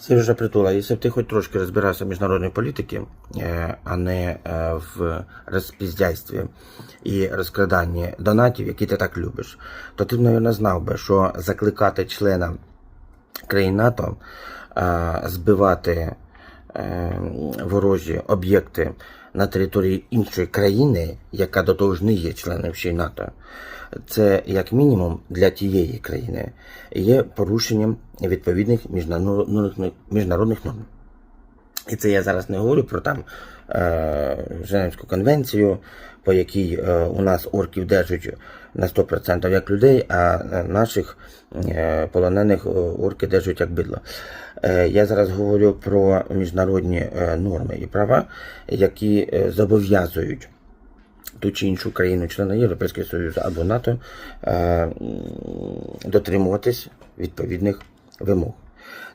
Сережа Притула, якщо б ти хоч трошки розбирався в міжнародній політиці, е, а не е, в розпіздяйстві і розкраданні донатів, які ти так любиш, то ти б, мабуть, знав би, що закликати члена країн НАТО е, збивати ворожі об'єкти на території іншої країни, яка до того ж не є членом ще НАТО, це як мінімум для тієї країни є порушенням відповідних міжнародних, міжнародних норм. І це я зараз не говорю про там е, Женевську конвенцію, по якій е, у нас орків держать на 100% як людей, а е, наших е, полонених е, орки держать як бидло. Е, я зараз говорю про міжнародні е, норми і права, які е, зобов'язують ту чи іншу країну, члена Європейського Союзу або НАТО, е, дотримуватись відповідних вимог.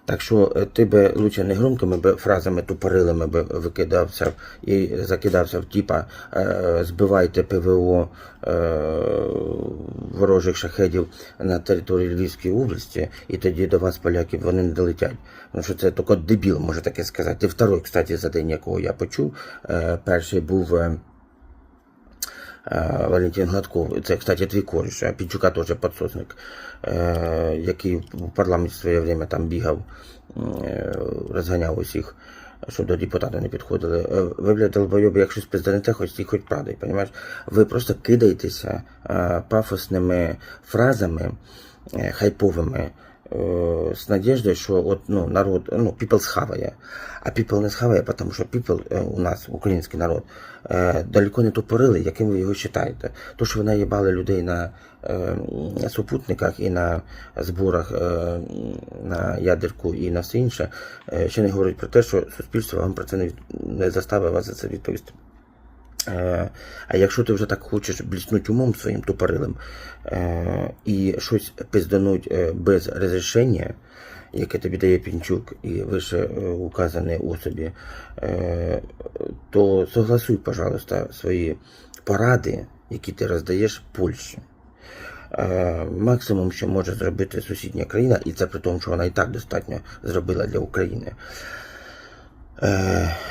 Так що е, ти би лучше не громкими би фразами тупорилими би викидався і закидався в типа е, збивайте ПВО е, ворожих шахедів на території Львівської області, і тоді до вас, поляків, вони не долетять. Ну що це тільки дебіл може таке сказати. Ти второй, кстати, за день, якого я почув. Перший був. Е, Валентин Гладков, це, кстати, твій коріш, а Пінчука теж підсосник, е, який в парламенті в своє время там бігав, е, розганяв усіх, щоб до депутата не підходили. Ви, блядь, долбойоби, як щось пизданете, хоч і хоч правдою, понімаєш? Ви просто кидаєтеся пафосними фразами, хайповими, е, з надіждою, що от, ну, народ, ну, people схаває. А people не схаває, тому що people е, у нас, український народ, е, далеко не тупорили, яким ви його вважаєте. То, що ви наїбали людей на е, супутниках і на зборах е, на ядерку і на все інше, е, ще не говорить про те, що суспільство вам про це не заставить вас за це відповісти. Е, А якщо ти вже так хочеш бліснути умом своїм тупорилим е, і щось пиздануть е, без розрішення, яке тобі дає Пінчук і вище указані особі, то согласуй, пожалуйста, свої поради, які ти роздаєш Польщі. Максимум, що може зробити сусідня країна, і це при тому, що вона і так достатньо зробила для України.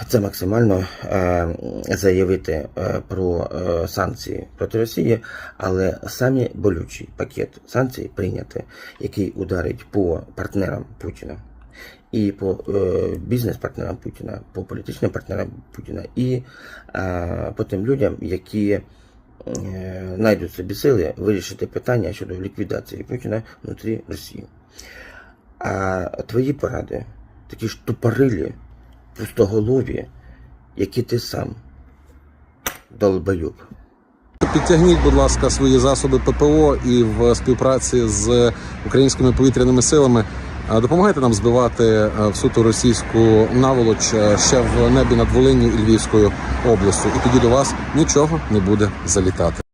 Це максимально е, заявити е, про е, санкції проти Росії, але самі болючий пакет санкцій прийняти, який ударить по партнерам Путіна і по бізнес-партнерам Путіна, по політичним партнерам Путіна, і е, по тим людям, які е, знайдуть собі сили вирішити питання щодо ліквідації Путіна внутрі Росії. А твої поради такі ж тупорилі, пустоголові, які ти сам долбойоб. Підтягніть, будь ласка, свої засоби ППО і в співпраці з українськими повітряними силами допомагайте нам збивати в суто російську наволоч ще в небі над Волинню і Львівською областю. І тоді до вас нічого не буде залітати.